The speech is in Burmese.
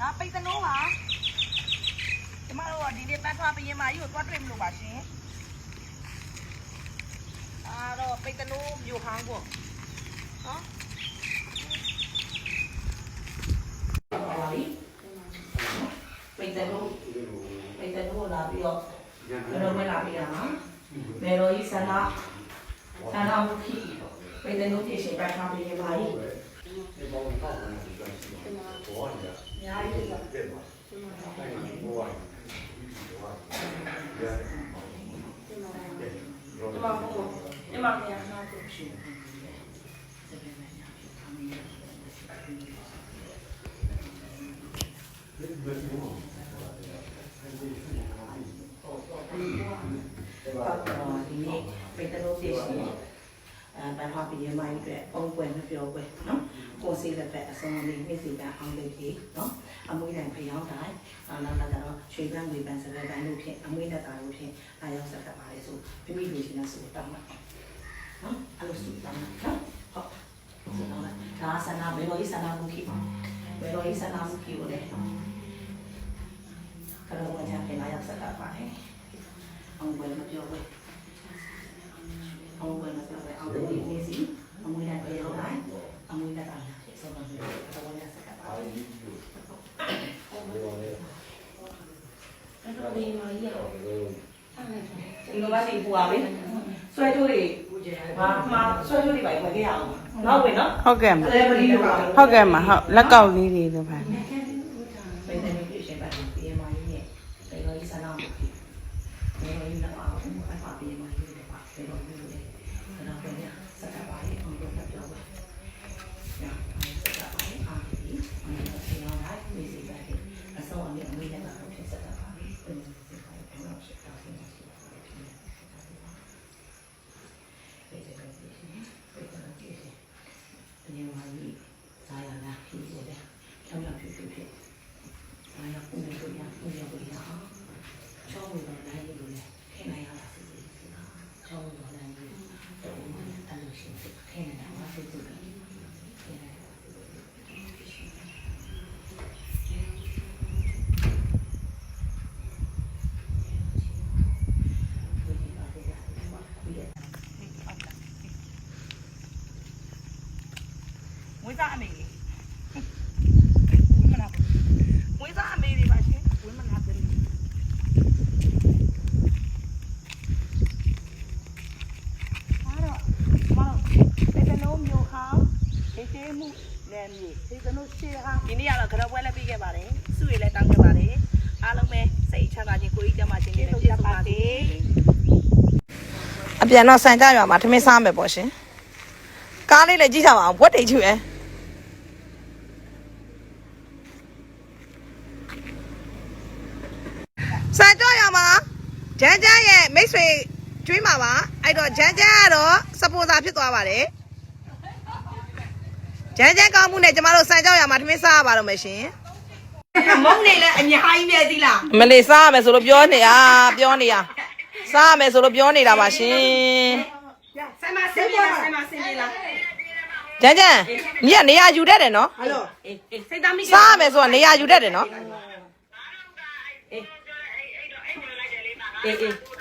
ဒါပိတ်တနိုးပါကျမတို့ကဒီနေ့ပန်းထွားပရင်မာကြီးကိုတွားတွေ့မလို့ပါရှင်အားတော့ပိတ်တနိုးမြို့ဟောင်းပေါ့နော်ပါပြီပိတ်တနိုးပိတ်တနိုးလာပြီးတော့ဘယ်တော့မှလာပြီးတာနော်ဘယ်တော့ဤဆန္ဒဆန္ဒမှုခိပိတ်တနိုးဖြစ်ရှင်ပန်းထွားပရင်မာကြီး ဒီမှာဘုံဒီမှာမြန်နာကိုရှင်ဒီနေ့ပိတ်တလို့ဖြစ်ရှင်အဲဘာမှပြင်းမိုင်း အတွက်ပုံပွဲမပြောပွဲနော်ကိုစီလက်ဖက်အစုံလေးနေ့စီကအောင်လေးကြီးနော်အမွေးတိုင်ဖျောင်းတိုင်းနောက်တော့ကတော့ရွှေပန်းငွေပန်းစတဲ့တိုင်းလို့ဖြစ်အမွေးတက်တာလို့ဖြစ်အားရောက်ဆက်တက်ပါလေဆိုမိမိလူချင်းနဲ့ဆိုတောင်းမှာနော်အဲ့လိုဆိုတောင်းမှာနော်ဟုတ်ဆိုတော့ဒါဆန္ဒဘယ်လိုဤဆန္ဒမှုခိဘယ်လိုဤဆန္ဒမှုခိကိုလဲကတော့ဝန်ချပြန်လာရောက်ဆက်တက်ပါလေအောင်ပွဲမပြောဘူးအောင်ပွဲမပြောဘူးအောင်ပွဲနေစီအမွေးတိုင်ဖျောင်းတိုင်းအမွေးတက်တာဆိုတော့တော့ဝန်ချဆက်တက်ပါလေ ဒီမှာရတော့ဒီလိုပါစီပူပါလေဆွဲထိုးတွေဘာမှဆွဲထိုးတွေပါမခဲ့ရအောင်နောက်ဝင်နော်ဟုတ်ကဲ့မအဲပလီတော့ပါဟုတ်ကဲ့မဟုတ်လက်ကောက်လေးတွေတော့ပါဘယ်တဲ့မျိုးပြရှင်ပါဒီမှာရင်းနဲ့ဘယ်လိုစနာမှုဘယ်လိုရင်းတော့အောင်အဖာပြေးမှာရင်းတော့ပါဘယ်လိုမျိုးလဲတော့ပြန်ရစကားပါလေအောင်တော့ပြောပါညာစကားပါလေအားဒီအမေတို့ဆီအောင်လိုက်နေစီပါတယ်အစောအမေအမေလည်းတော့ဖြစ်စကားပါလေဘယ်လိုစကားလဲတော့စကားဖြစ်နေစီပါတယ်ဘယ်လိုလဲဘယ်လိုလဲဘယ်လိုလဲ ဒီမှာကြီးဇာယာလာဖြစ်နေတယ်ကျောင်းရောက်ဖြစ်ဖြစ်ဖြစ်ဇာယာကိုမြင်လို့ရကိုမြင်လို့ရအောင်ကျောင်းဝင်တော့နိုင်လို့လေခင်နိုင်ရတာစီစီကျောင်းဝင်တော့နိုင်လို့တော့မှအလို့ရှိရင်ခင်နိုင်တာဖြစ်သူခင်နိုင်တာ ဝိဇာအမေလေးဝိမနာဝိဇာအမေလေးပါရှင်ဝိမနာတယ်အားတော့မတော်ပေတနိုးမျိုးဟောင်းဒေသေးမှုနယ်မြေဒေသနိုးရှေးဟောင်းဒီနေ့ကတော့ကြောပွဲလည်းပြီးခဲ့ပါတယ်စုရည်လည်းတောင်းခဲ့ပါတယ်အားလုံးပဲစိတ်ချမ်းသာခြင်းကိုယ်ကြီးကျန်းမာခြင်းနဲ့ပြည့်စုံပါစေအပြန်တော့ဆန်ကြရွာမှာထမင်းစားမယ်ပေါ့ရှင်ကားလေးလည်းကြည့်ကြပါအောင်ဘွက်တိတ်ချူရဲဆန်ကြရွာမှာဂျ န်ဂျန်ရဲ့မိတ်ဆွေကျွေးမှာပါအဲ့တော့ဂျန်ဂျန်ကတော့စပွန်ဆာဖြစ်သွားပါတယ်ဂျန်ဂျန်ကောင်းမှုနဲ့ကျမတို့ဆန်ကြောက်ရမှာထမင်းစားရပါတော့မယ်ရှင်မုန်းနေလဲအများကြီးပဲသီလားမလေးစားရမယ်ဆိုလို့ပြောနေတာပြောနေတာစားရမယ်ဆိုလို့ပြောနေတာပါရှင်ဆိုင်မဆင်းပြေလားဆိုင်မဆင်းပြေလားဂျန်ဂျန်ညီကနေရာယူတတ်တယ်နော်ဟယ်လိုအေးအေးစိတ်သားမိစားရမယ်ဆိုတော့နေရာယူတတ်တယ်နော်အေး အေး